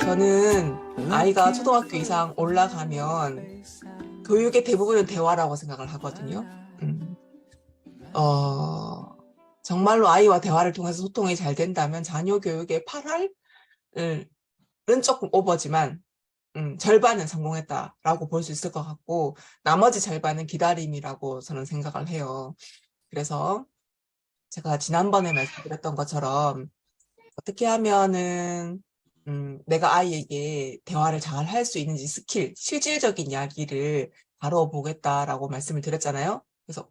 저는 아이가 초등학교 이상 올라가면 교육의 대부분은 대화라고 생각을 하거든요. 음. 어, 정말로 아이와 대화를 통해서 소통이 잘 된다면 자녀 교육의 8할은 조금 오버지만 음, 절반은 성공했다라고 볼 수 있을 것 같고 나머지 절반은 기다림이라고 저는 생각을 해요. 그래서 제가 지난번에 말씀드렸던 것처럼 어떻게 하면은 음, 내가 아이에게 대화를 잘 할 수 있는지 스킬, 실질적인 이야기를 다뤄보겠다라고 말씀을 드렸잖아요. 그래서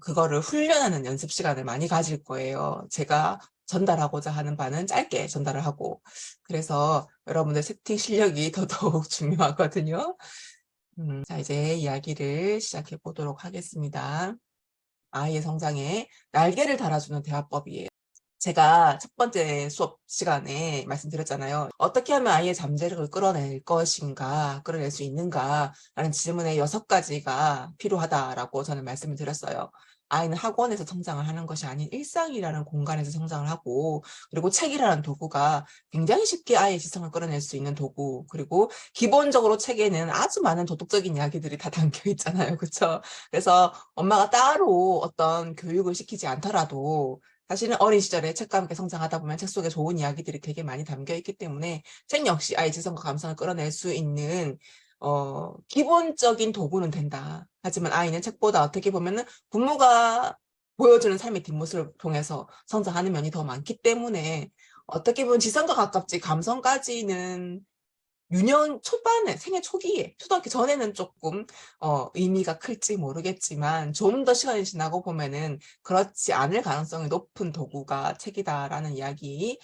그거를 훈련하는 연습 시간을 많이 가질 거예요. 제가 전달하고자 하는 바는 짧게 전달을 하고. 그래서 여러분들 세팅 실력이 더더욱 중요하거든요. 음, 자, 이제 이야기를 시작해 보도록 하겠습니다. 아이의 성장에 날개를 달아주는 대화법이에요. 제가 첫 번째 수업 시간에 말씀드렸잖아요. 어떻게 하면 아이의 잠재력을 끌어낼 것인가, 끌어낼 수 있는가, 라는 질문에 여섯 가지가 필요하다라고 저는 말씀을 드렸어요. 아이는 학원에서 성장을 하는 것이 아닌 일상이라는 공간에서 성장을 하고, 그리고 책이라는 도구가 굉장히 쉽게 아이의 지성을 끌어낼 수 있는 도구, 그리고 기본적으로 책에는 아주 많은 도덕적인 이야기들이 다 담겨 있잖아요. 그쵸? 그래서 엄마가 따로 어떤 교육을 시키지 않더라도 사실은 어린 시절에 책과 함께 성장하다 보면 책 속에 좋은 이야기들이 되게 많이 담겨 있기 때문에 책 역시 아이 지성과 감성을 끌어낼 수 있는 어, 기본적인 도구는 된다. 하지만 아이는 책보다 어떻게 보면은 부모가 보여주는 삶의 뒷모습을 통해서 성장하는 면이 더 많기 때문에 어떻게 보면 지성과 가깝지 감성까지는 유년 초반에 생애 초기에 초등학교 전에는 조금 어, 의미가 클지 모르겠지만 좀 더 시간이 지나고 보면은 그렇지 않을 가능성이 높은 도구가 책이다라는 이야기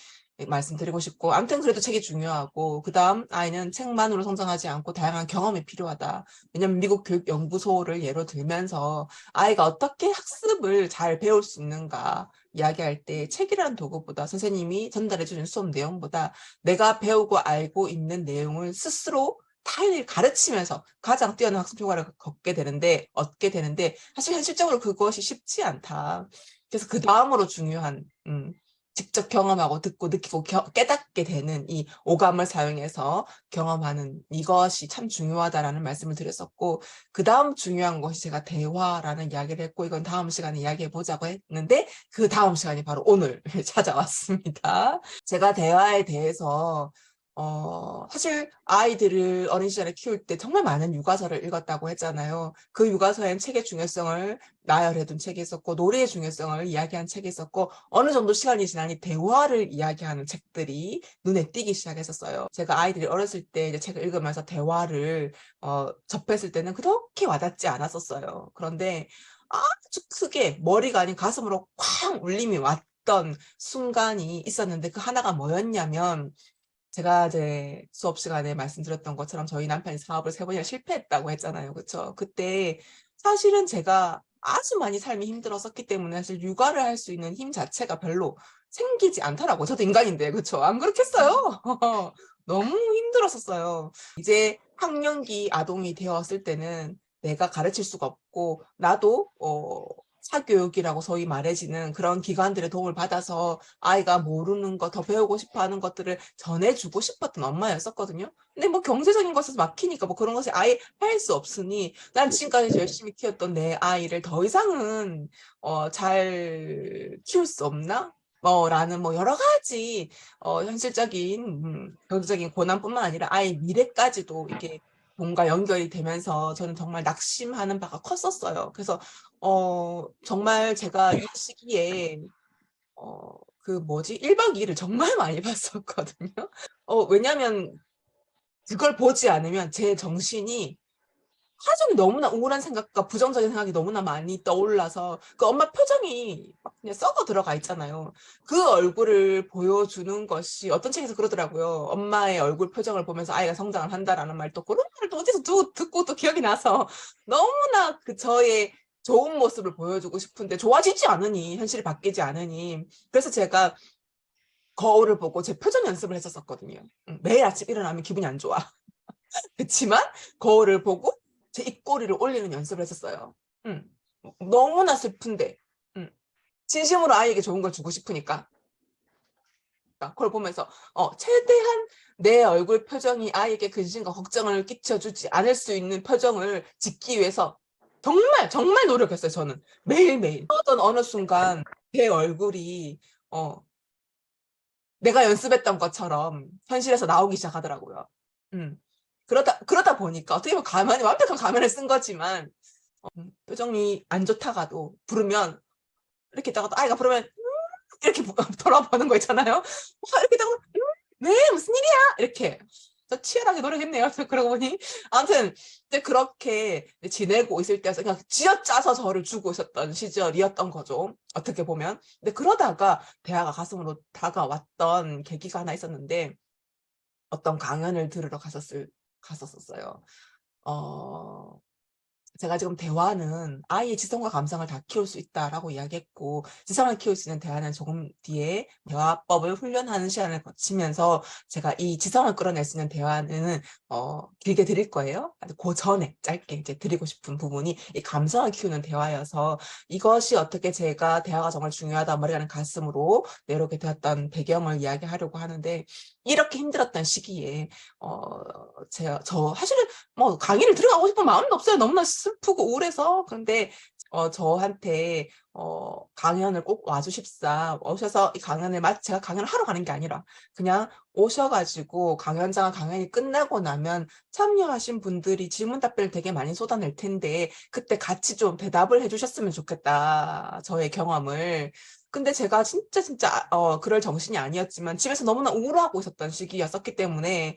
말씀드리고 싶고 아무튼 그래도 책이 중요하고 그 다음 아이는 책만으로 성장하지 않고 다양한 경험이 필요하다. 왜냐면 미국 교육연구소를 예로 들면서 아이가 어떻게 학습을 잘 배울 수 있는가 이야기할 때 책이라는 도구보다 선생님이 전달해주는 수업 내용보다 내가 배우고 알고 있는 내용을 스스로 타인을 가르치면서 가장 뛰어난 학습 효과를 걷게 되는데 얻게 되는데 사실 현실적으로 그것이 쉽지 않다. 그래서 그 다음으로 중요한 음, 직접 경험하고 듣고 느끼고 겨, 깨닫게 되는 이 오감을 사용해서 경험하는 이것이 참 중요하다라는 말씀을 드렸었고 그 다음 중요한 것이 제가 대화라는 이야기를 했고 이건 다음 시간에 이야기해 보자고 했는데 그 다음 시간이 바로 오늘 찾아왔습니다. 제가 대화에 대해서 어, 사실 아이들을 어린 시절에 키울 때 정말 많은 육아서를 읽었다고 했잖아요. 그 육아서엔 책의 중요성을 나열해둔 책이 있었고, 노래의 중요성을 이야기한 책이 있었고, 어느 정도 시간이 지나니 대화를 이야기하는 책들이 눈에 띄기 시작했었어요. 제가 아이들이 어렸을 때 이제 책을 읽으면서 대화를 어, 접했을 때는 그렇게 와닿지 않았었어요. 그런데 아주 크게 머리가 아닌 가슴으로 쾅 울림이 왔 던 순간이 있었는데 그 하나가 뭐였냐면 제가 이제 수업 시간에 말씀드렸던 것처럼 저희 남편이 사업을 세 번이나 실패했다고 했잖아요. 그쵸? 그때 사실은 제가 아주 많이 삶이 힘들었었기 때문에 사실 육아를 할 수 있는 힘 자체가 별로 생기지 않더라고요. 저도 인간인데, 그쵸? 안 그렇겠어요? 너무 힘들었었어요. 이제 학령기 아동이 되었을 때는 내가 가르칠 수가 없고, 나도, 어, 사교육이라고 소위 말해지는 그런 기관들의 도움을 받아서 아이가 모르는 거 더 배우고 싶어 하는 것들을 전해주고 싶었던 엄마였었거든요. 근데 뭐 경제적인 것에서 막히니까 뭐 그런 것을 아예 할 수 없으니 난 지금까지 열심히 키웠던 내 아이를 더 이상은 어, 잘 키울 수 없나? 뭐 라는 뭐 여러 가지 어, 현실적인 음, 경제적인 고난뿐만 아니라 아이 미래까지도 이게 뭔가 연결이 되면서 저는 정말 낙심하는 바가 컸었어요. 그래서 어 정말 제가 이 시기에 어그 뭐지 1박 2일을 정말 많이 봤었거든요. 어 왜냐면 그걸 보지 않으면 제 정신이 너무나 우울한 생각과 부정적인 생각이 너무나 많이 떠올라서 그 엄마 표정이 막 그냥 썩어 들어가 있잖아요. 그 얼굴을 보여주는 것이 어떤 책에서 그러더라고요. 엄마의 얼굴 표정을 보면서 아이가 성장을 한다라는 말도 그런 말을 또 어디서 또 듣고 또 기억이 나서 너무나 그 저의 좋은 모습을 보여주고 싶은데 좋아지지 않으니 현실이 바뀌지 않으니 그래서 제가 거울을 보고 제 표정 연습을 했었거든요. 음, 매일 아침 일어나면 기분이 안 좋아. 그렇지만 거울을 보고 제 입꼬리를 올리는 연습을 했었어요. 음, 너무나 슬픈데 음, 진심으로 아이에게 좋은 걸 주고 싶으니까. 그걸 보면서 어 최대한 내 얼굴 표정이 아이에게 근심과 걱정을 끼쳐주지 않을 수 있는 표정을 짓기 위해서 정말 정말 노력했어요. 저는 매일매일. 어떤 어느 순간 제 얼굴이 어 내가 연습했던 것처럼 현실에서 나오기 시작하더라고요. 음. 그러다 그러다 보니까 어떻게 보면 가만히 완벽한 가면을 쓴 거지만 어, 음, 표정이 안 좋다가도 부르면 이렇게 있다가도 아이가 부르면 음, 이렇게 보- 돌아보는 거 있잖아요. 와, 이렇게 있다가 음, 네 무슨 일이야 이렇게 저 치열하게 노력했네요. 그러고 보니 아무튼 이제 그렇게 지내고 있을 때서 그냥 쥐어짜서 저를 주고 있었던 시절이었던 거죠. 어떻게 보면. 근데 그러다가 대화가 가슴으로 다가왔던 계기가 하나 있었는데 어떤 강연을 들으러 갔었을 갔었었어요. 어 제가 지금 대화는 아이의 지성과 감성을 다 키울 수 있다라고 이야기했고 지성을 키울 수 있는 대화는 조금 뒤에 대화법을 훈련하는 시간을 거치면서 제가 이 지성을 끌어낼 수 있는 대화는 어 길게 드릴 거예요. 그 전에 짧게 이제 드리고 싶은 부분이 이 감성을 키우는 대화여서 이것이 어떻게 제가 대화가 정말 중요하다 머리가는 가슴으로 내려오게 되었던 배경을 이야기하려고 하는데 이렇게 힘들었던 시기에 어 제가 저 사실은 뭐 강의를 들어가고 싶은 마음도 없어요. 너무나 슬프고 우울해서. 그런데 어 저한테 어 강연을 꼭 와주십사 오셔서 이 강연을 마 제가 강연을 하러 가는 게 아니라 그냥 오셔 가지고 강연자가 강연이 끝나고 나면 참여하신 분들이 질문 답변을 되게 많이 쏟아낼 텐데 그때 같이 좀 대답을 해 주셨으면 좋겠다. 저의 경험을. 근데 제가 진짜 진짜 어 그럴 정신이 아니었지만 집에서 너무나 우울하고 있었던 시기였었기 때문에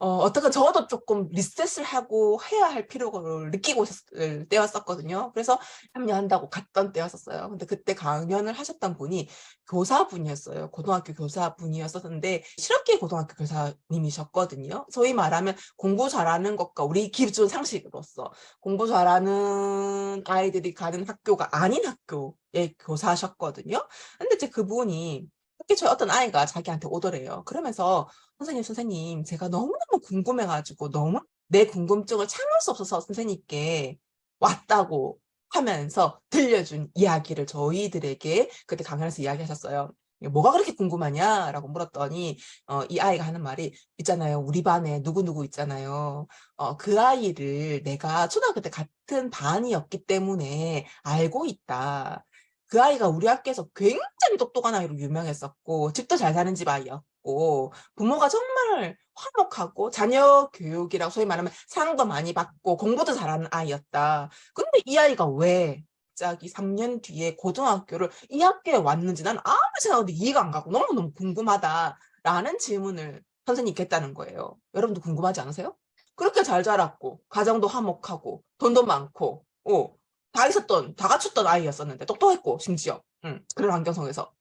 어 어떻게 저도 조금 리셋을 하고 해야 할 필요를 느끼고 있었을 때였었거든요. 그래서 참여한다고 갔던 때였었어요. 근데 그때 강연을 하셨던 분이 교사분이었어요. 고등학교 교사분이었었는데 실업계 고등학교 교사님이셨거든요. 소위 말하면 공부 잘하는 것과 우리 기존 상식으로서 공부 잘하는 아이들이 가는 학교가 아닌 학교의 교사셨거든요. 근데 이제 그분이 특히 저희 어떤 아이가 자기한테 오더래요. 그러면서 선생님, 선생님, 제가 너무너무 궁금해가지고 너무 내 궁금증을 참을 수 없어서 선생님께 왔다고 하면서 들려준 이야기를 저희들에게 그때 강연에서 이야기하셨어요. 뭐가 그렇게 궁금하냐라고 물었더니 어, 이 아이가 하는 말이 있잖아요. 우리 반에 누구누구 있잖아요. 어, 그 아이를 내가 초등학교 때 같은 반이었기 때문에 알고 있다. 그 아이가 우리 학교에서 굉장히 똑똑한 아이로 유명했었고 집도 잘 사는 집 아이였고 부모가 정말 화목하고 자녀 교육이라고 소위 말하면 상도 많이 받고 공부도 잘하는 아이였다. 근데 이 아이가 왜 갑자기 3년 뒤에 고등학교를 이 학교에 왔는지 난 아무리 생각해도 이해가 안 가고 너무너무 궁금하다라는 질문을 선생님께 했다는 거예요. 여러분도 궁금하지 않으세요? 그렇게 잘 자랐고 가정도 화목하고 돈도 많고 어, 다 있었던 다 갖췄던 아이였었는데 똑똑했고 심지어 음, 그런 환경 속에서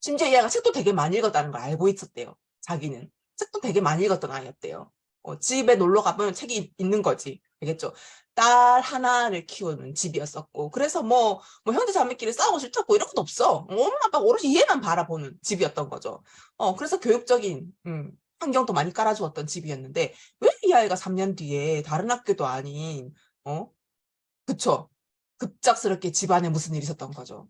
심지어 이 아이가 책도 되게 많이 읽었다는 걸 알고 있었대요. 자기는 책도 되게 많이 읽었던 아이였대요. 어, 집에 놀러 가면 책이 있- 있는 거지. 알겠죠? 딸 하나를 키우는 집이었었고 그래서 뭐, 뭐 형제 자매끼리 싸우고 싶다고 이런 것도 없어. 어, 엄마 아빠가 오롯이 얘만 바라보는 집이었던 거죠. 어, 그래서 교육적인 음, 환경도 많이 깔아주었던 집이었는데 왜 이 아이가 3년 뒤에 다른 학교도 아닌 어 그쵸. 급작스럽게 집안에 무슨 일이 있었던 거죠.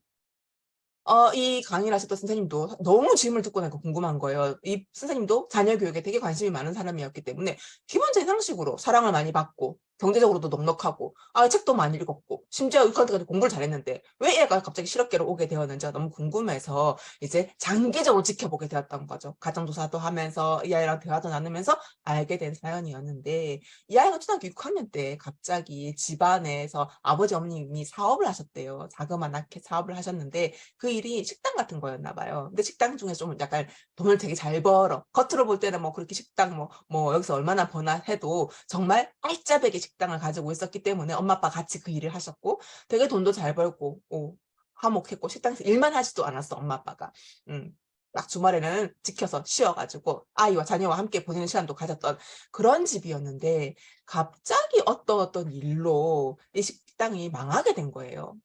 어, 이 강의를 하셨던 선생님도 너무 질문을 듣고 나니까 궁금한 거예요. 이 선생님도 자녀 교육에 되게 관심이 많은 사람이었기 때문에 기본적인 상식으로 사랑을 많이 받고 경제적으로도 넉넉하고 아 책도 많이 읽었고 심지어 6학년 때까지 공부를 잘했는데 왜 얘가 갑자기 실업계로 오게 되었는지가 너무 궁금해서 이제 장기적으로 지켜보게 되었던 거죠. 가정조사도 하면서 이 아이랑 대화도 나누면서 알게 된 사연이었는데 이 아이가 초등학교 6학년 때 갑자기 집안에서 아버지 어머님이 사업을 하셨대요. 자그마하게 사업을 하셨는데 그 일이 식당 같은 거였나 봐요. 근데 식당 중에 좀 약간 돈을 되게 잘 벌어. 겉으로 볼 때는 뭐 그렇게 식당 뭐, 뭐 여기서 얼마나 버나 해도 정말 알짜배기 식당을 가지고 있었기 때문에 엄마 아빠 같이 그 일을 하셨고 되게 돈도 잘 벌고 오, 화목했고 식당에서 일만 하지도 않았어 엄마 아빠가. 음. 딱 주말에는 지켜서 쉬어가지고 아이와 자녀와 함께 보내는 시간도 가졌던 그런 집이었는데 갑자기 어떤 어떤 일로 이 식당이 망하게 된 거예요.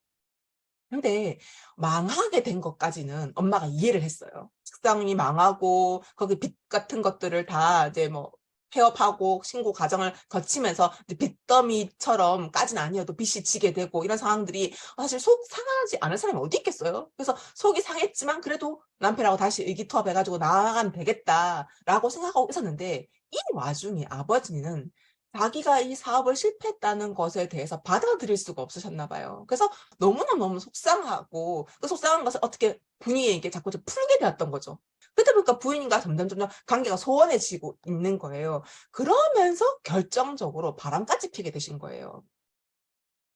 근데 망하게 된 것까지는 엄마가 이해를 했어요. 식당이 망하고 거기 빚 같은 것들을 다 이제 뭐 폐업하고 신고 과정을 거치면서 이제 빚더미처럼까지는 아니어도 빚이 지게 되고 이런 상황들이 사실 속 상하지 않을 사람이 어디 있겠어요? 그래서 속이 상했지만 그래도 남편하고 다시 의기투합해가지고 나아가면 되겠다라고 생각하고 있었는데 이 와중에 아버지는 자기가 이 사업을 실패했다는 것에 대해서 받아들일 수가 없으셨나 봐요. 그래서 너무너무 속상하고 그 속상한 것을 어떻게 부인에게 자꾸 좀 풀게 되었던 거죠. 그러다 보니까 부인과 점점 점점 관계가 소원해지고 있는 거예요. 그러면서 결정적으로 바람까지 피게 되신 거예요.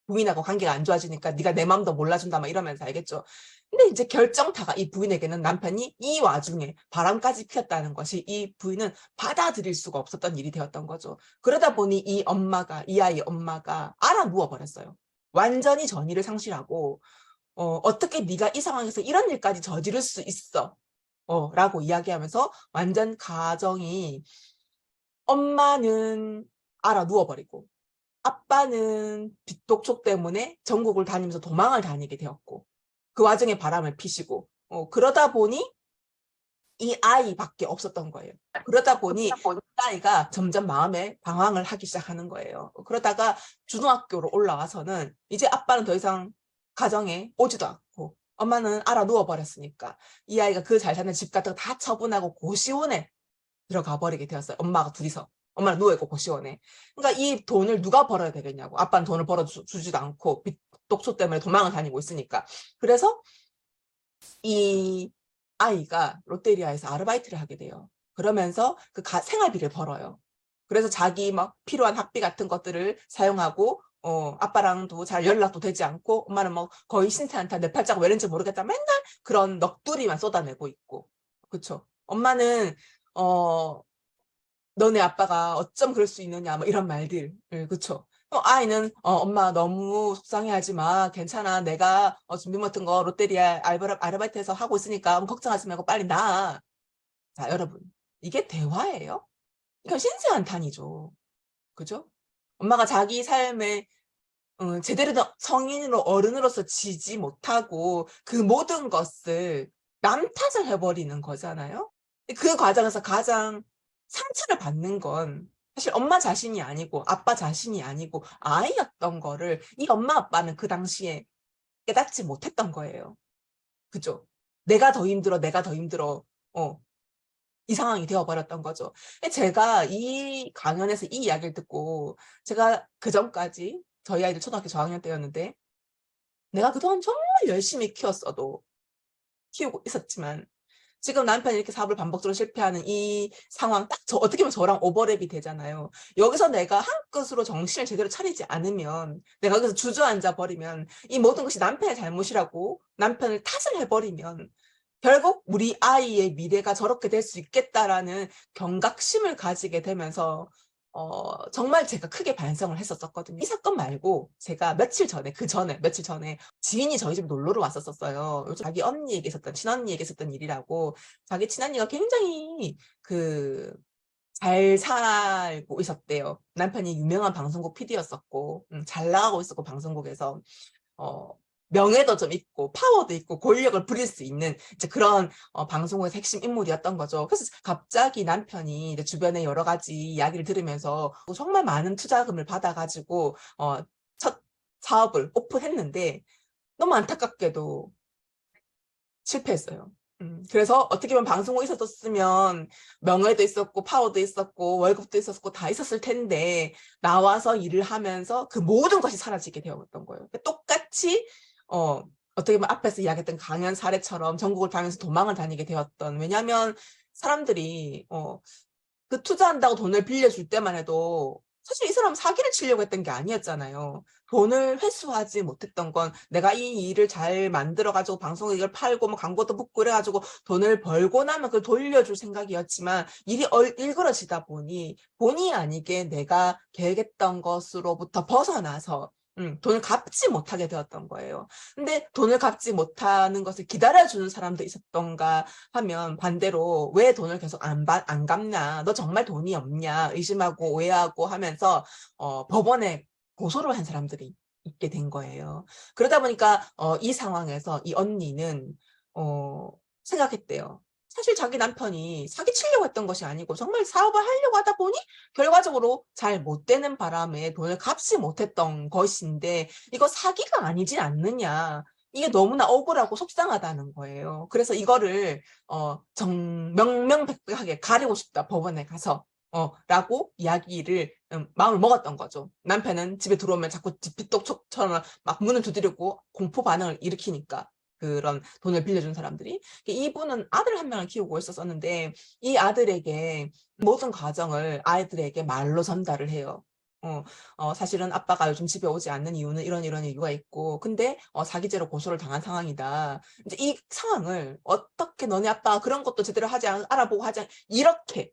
부인하고 관계가 안 좋아지니까 네가 내 마음도 몰라준다 막 이러면서 알겠죠. 근데 이제 결정타가 이 부인에게는 남편이 이 와중에 바람까지 피웠다는 것이 이 부인은 받아들일 수가 없었던 일이 되었던 거죠. 그러다 보니 이 엄마가 이 아이 엄마가 알아 누워 버렸어요. 완전히 전의를 상실하고 어, 어떻게 네가 이 상황에서 이런 일까지 저지를 수 있어? 어, 라고 이야기하면서 완전 가정이 엄마는 알아 누워버리고 아빠는 빚독촉 때문에 전국을 다니면서 도망을 다니게 되었고 그 와중에 바람을 피시고 어, 그러다 보니 이 아이밖에 없었던 거예요. 그러다 보니 이 아이가 점점 마음에 방황을 하기 시작하는 거예요. 그러다가 중학교로 올라와서는 이제 아빠는 더 이상 가정에 오지도 않고 엄마는 알아 누워버렸으니까 이 아이가 그 잘 사는 집 같은 거 다 처분하고 고시원에 들어가 버리게 되었어요. 엄마가 둘이서. 엄마는 누워있고 고시원에. 그러니까 이 돈을 누가 벌어야 되겠냐고. 아빠는 돈을 벌어주지도 않고 빚 독소 때문에 도망을 다니고 있으니까. 그래서 이 아이가 롯데리아에서 아르바이트를 하게 돼요. 그러면서 그 가- 생활비를 벌어요. 그래서 자기 막 필요한 학비 같은 것들을 사용하고 어, 아빠랑도 잘 연락도 되지 않고 엄마는 뭐 거의 신세한타 내 팔자가 왜 이런지 모르겠다. 맨날 그런 넋두리만 쏟아내고 있고. 그쵸? 엄마는 어 너네 아빠가 어쩜 그럴 수 있느냐. 뭐 이런 말들. 예, 그쵸? 어, 아이는 어, 엄마 너무 속상해하지 마. 괜찮아. 내가 어, 준비 같은 거 롯데리아 알바, 아르바이트에서 하고 있으니까 걱정하지 말고 빨리 나아 자 여러분. 이게 대화예요? 이건 신세한탄이죠. 그죠? 엄마가 자기 삶에 어, 제대로 된 성인으로 어른으로서 지지 못하고 그 모든 것을 남 탓을 해버리는 거잖아요. 그 과정에서 가장 상처를 받는 건 사실 엄마 자신이 아니고 아빠 자신이 아니고 아이였던 거를 이 엄마 아빠는 그 당시에 깨닫지 못했던 거예요. 그죠? 내가 더 힘들어, 내가 더 힘들어. 어, 이 상황이 되어버렸던 거죠. 제가 이 강연에서 이 이야기를 듣고 제가 그 전까지 저희 아이들 초등학교 저학년 때였는데 내가 그동안 정말 열심히 키웠어도 키우고 있었지만 지금 남편이 이렇게 사업을 반복적으로 실패하는 이 상황 딱 저 어떻게 보면 저랑 오버랩이 되잖아요. 여기서 내가 한 끝으로 정신을 제대로 차리지 않으면 내가 여기서 주저앉아 버리면 이 모든 것이 남편의 잘못이라고 남편을 탓을 해버리면 결국 우리 아이의 미래가 저렇게 될 수 있겠다라는 경각심을 가지게 되면서 어, 정말 제가 크게 반성을 했었거든요. 이 사건 말고 제가 며칠 전에 그 전에 며칠 전에 지인이 저희 집에 놀러를 왔었어요. 요즘 자기 언니에게 있었던 친언니에게 있었던 일이라고 자기 친언니가 굉장히 그 잘 살고 있었대요. 남편이 유명한 방송국 PD였었고 음, 잘 나가고 있었고 방송국에서 어, 명예도 좀 있고 파워도 있고 권력을 부릴 수 있는 이제 그런 어, 방송국의 핵심 인물이었던 거죠. 그래서 갑자기 남편이 이제 주변에 여러 가지 이야기를 들으면서 정말 많은 투자금을 받아가지고 어, 첫 사업을 오픈했는데 너무 안타깝게도 실패했어요. 음, 그래서 어떻게 보면 방송국에 있었으면 명예도 있었고 파워도 있었고 월급도 있었고 다 있었을 텐데 나와서 일을 하면서 그 모든 것이 사라지게 되었던 거예요. 똑같이 어, 어떻게 보면 앞에서 이야기했던 강연 사례처럼 전국을 다니면서 도망을 다니게 되었던 왜냐하면 사람들이 어, 그 투자한다고 돈을 빌려줄 때만 해도 사실 이 사람 사기를 치려고 했던 게 아니었잖아요. 돈을 회수하지 못했던 건 내가 이 일을 잘 만들어가지고 방송에 이걸 팔고 뭐 광고도 붙고 그래가지고 돈을 벌고 나면 그걸 돌려줄 생각이었지만 일이 얼, 일그러지다 보니 본의 아니게 내가 계획했던 것으로부터 벗어나서 음, 돈을 갚지 못하게 되었던 거예요. 근데 돈을 갚지 못하는 것을 기다려주는 사람도 있었던가 하면 반대로 왜 돈을 계속 안, 받, 안 갚냐, 너 정말 돈이 없냐 의심하고 오해하고 하면서 어, 법원에 고소를 한 사람들이 있게 된 거예요. 그러다 보니까 어, 이 상황에서 이 언니는 어, 생각했대요. 사실 자기 남편이 사기치려고 했던 것이 아니고 정말 사업을 하려고 하다 보니 결과적으로 잘 못 되는 바람에 돈을 갚지 못했던 것인데 이거 사기가 아니진 않느냐. 이게 너무나 억울하고 속상하다는 거예요. 그래서 이거를 어, 정, 명명백백하게 가리고 싶다 법원에 가서 어, 라고 이야기를 음, 마음을 먹었던 거죠. 남편은 집에 들어오면 자꾸 빗독촉처럼 막 문을 두드리고 공포 반응을 일으키니까 그런 돈을 빌려준 사람들이 이분은 아들 한 명을 키우고 있었었는데 이 아들에게 모든 과정을 아이들에게 말로 전달을 해요. 어, 어, 사실은 아빠가 요즘 집에 오지 않는 이유는 이런 이런 이유가 있고 근데 어, 사기죄로 고소를 당한 상황이다. 이제 이 상황을 어떻게 너네 아빠가 그런 것도 제대로 하지 않, 알아보고 하지 않, 이렇게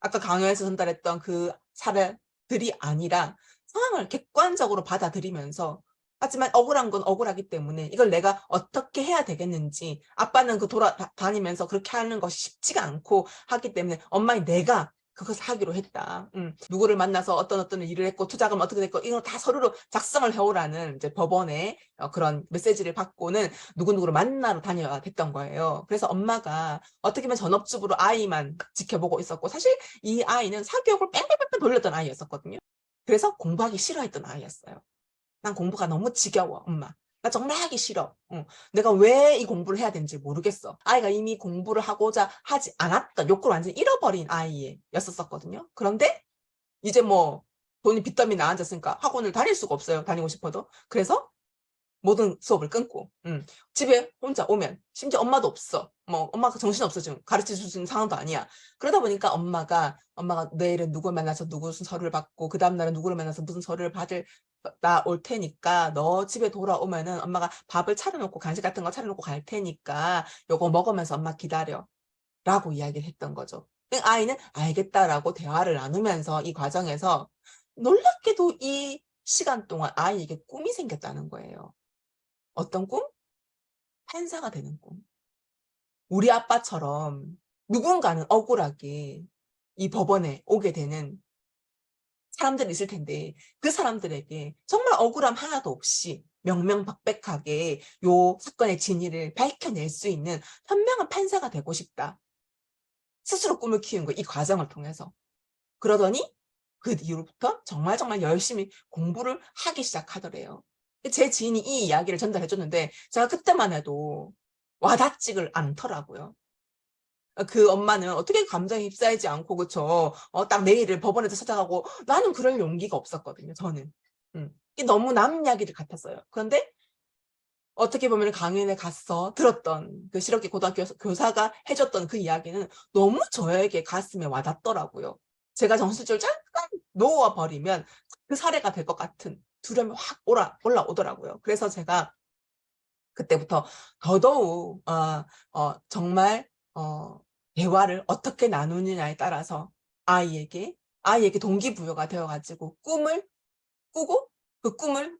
아까 강요해서 전달했던 그 사례들이 아니라 상황을 객관적으로 받아들이면서 하지만 억울한 건 억울하기 때문에 이걸 내가 어떻게 해야 되겠는지 아빠는 그 돌아다니면서 그렇게 하는 것이 쉽지가 않고 하기 때문에 엄마인 내가 그것을 하기로 했다. 음, 누구를 만나서 어떤 어떤 일을 했고 투자금 어떻게 됐고 이걸 다 서류로 작성을 해오라는 이제 법원의 어, 그런 메시지를 받고는 누구누구를 만나러 다녀야 됐던 거예요. 그래서 엄마가 어떻게 보면 전업주부로 아이만 지켜보고 있었고 사실 이 아이는 사교육을 뺑뺑뺑뺑 돌렸던 아이였었거든요. 그래서 공부하기 싫어했던 아이였어요. 난 공부가 너무 지겨워, 엄마. 나 정말 하기 싫어. 어, 내가 왜 이 공부를 해야 되는지 모르겠어. 아이가 이미 공부를 하고자 하지 않았던 욕구를 완전히 잃어버린 아이였었거든요. 그런데 이제 뭐 돈이 빚더미 나앉았으니까 학원을 다닐 수가 없어요. 다니고 싶어도. 그래서 모든 수업을 끊고 음, 집에 혼자 오면 심지어 엄마도 없어. 뭐 엄마가 정신 없어 지금 가르쳐 줄 수 있는 상황도 아니야. 그러다 보니까 엄마가 엄마가 내일은 누구 만나서 누구 무슨 서류를 받고 그 다음 날은 누구를 만나서 무슨 서류를 받을 나 올 테니까 너 집에 돌아오면은 엄마가 밥을 차려놓고 간식 같은 거 차려놓고 갈 테니까 요거 먹으면서 엄마 기다려 라고 이야기를 했던 거죠. 아이는 알겠다라고 대화를 나누면서 이 과정에서 놀랍게도 이 시간 동안 아이에게 꿈이 생겼다는 거예요. 어떤 꿈? 판사가 되는 꿈. 우리 아빠처럼 누군가는 억울하게 이 법원에 오게 되는 사람들이 있을 텐데 그 사람들에게 정말 억울함 하나도 없이 명명백백하게 요 사건의 진위를 밝혀낼 수 있는 현명한 판사가 되고 싶다. 스스로 꿈을 키운 거 이 과정을 통해서. 그러더니 그 이후부터 정말 정말 열심히 공부를 하기 시작하더래요. 제 지인이 이 이야기를 전달해 줬는데 제가 그때만 해도 와닿지를 않더라고요. 그 엄마는 어떻게 감정에 휩싸이지 않고 그쵸? 어, 딱 내일을 법원에서 찾아가고 나는 그럴 용기가 없었거든요 저는. 음. 이게 너무 남 이야기를 같았어요. 그런데 어떻게 보면 강연에 갔어 들었던 그 실업계 고등학교 교사가 해줬던 그 이야기는 너무 저에게 가슴에 와닿더라고요. 제가 정신줄 잠깐 놓아 버리면 그 사례가 될 것 같은 두려움이 확 올라, 올라오더라고요. 그래서 제가 그때부터 더더욱 어, 어, 정말 어, 대화를 어떻게 나누느냐에 따라서 아이에게 아이에게 동기부여가 되어가지고 꿈을 꾸고 그 꿈을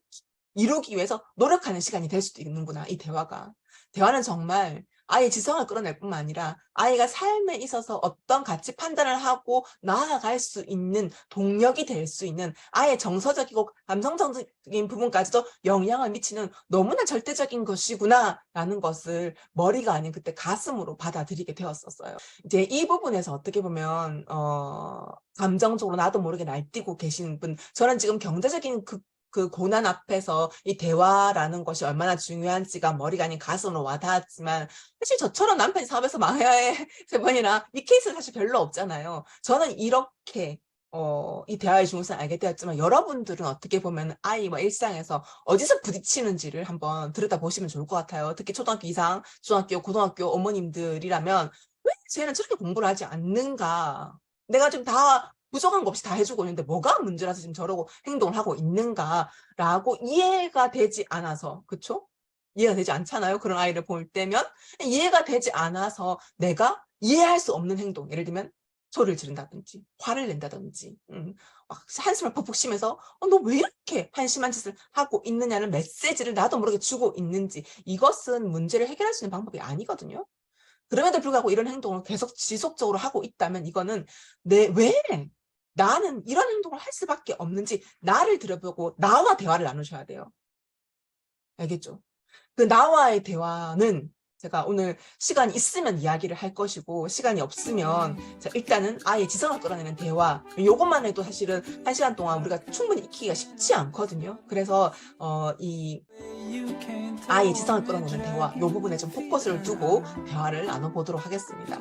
이루기 위해서 노력하는 시간이 될 수도 있는구나 이 대화가. 대화는 정말 아이의 지성을 끌어낼 뿐만 아니라 아이가 삶에 있어서 어떤 가치 판단을 하고 나아갈 수 있는 동력이 될 수 있는 아이의 정서적이고 감성적인 부분까지도 영향을 미치는 너무나 절대적인 것이구나 라는 것을 머리가 아닌 그때 가슴으로 받아들이게 되었었어요. 이제 이 부분에서 어떻게 보면 어 감정적으로 나도 모르게 날뛰고 계신 분 저는 지금 경제적인 그, 그 고난 앞에서 이 대화라는 것이 얼마나 중요한지가 머리가 아닌 가슴으로 와닿았지만 사실 저처럼 남편이 사업에서 망해야 해 세 번이나 이 케이스는 사실 별로 없잖아요. 저는 이렇게 어, 이 대화의 중요성을 알게 되었지만 여러분들은 어떻게 보면 아이와 일상에서 어디서 부딪히는지를 한번 들여다보시면 좋을 것 같아요. 특히 초등학교 이상, 중학교, 고등학교 어머님들이라면 왜 쟤는 저렇게 공부를 하지 않는가? 내가 지금 다 부족한 거 없이 다 해주고 있는데 뭐가 문제라서 지금 저러고 행동을 하고 있는가라고 이해가 되지 않아서 그쵸? 이해가 되지 않잖아요. 그런 아이를 볼 때면 이해가 되지 않아서 내가 이해할 수 없는 행동 예를 들면 소리를 지른다든지 화를 낸다든지 음, 막 한숨을 푹푹 쉬면서 어, 너 왜 이렇게 한심한 짓을 하고 있느냐는 메시지를 나도 모르게 주고 있는지 이것은 문제를 해결할 수 있는 방법이 아니거든요. 그럼에도 불구하고 이런 행동을 계속 지속적으로 하고 있다면 이거는 내 왜 나는 이런 행동을 할 수밖에 없는지 나를 들여보고 나와 대화를 나누셔야 돼요. 알겠죠? 그 나와의 대화는 제가 오늘 시간이 있으면 이야기를 할 것이고 시간이 없으면 자, 일단은 아이의 지성을 끌어내는 대화 요것만 해도 사실은 한 시간 동안 우리가 충분히 익히기가 쉽지 않거든요. 그래서 어, 이 아이의 지성을 끌어내는 대화 요 부분에 좀 포커스를 두고 대화를 나눠보도록 하겠습니다.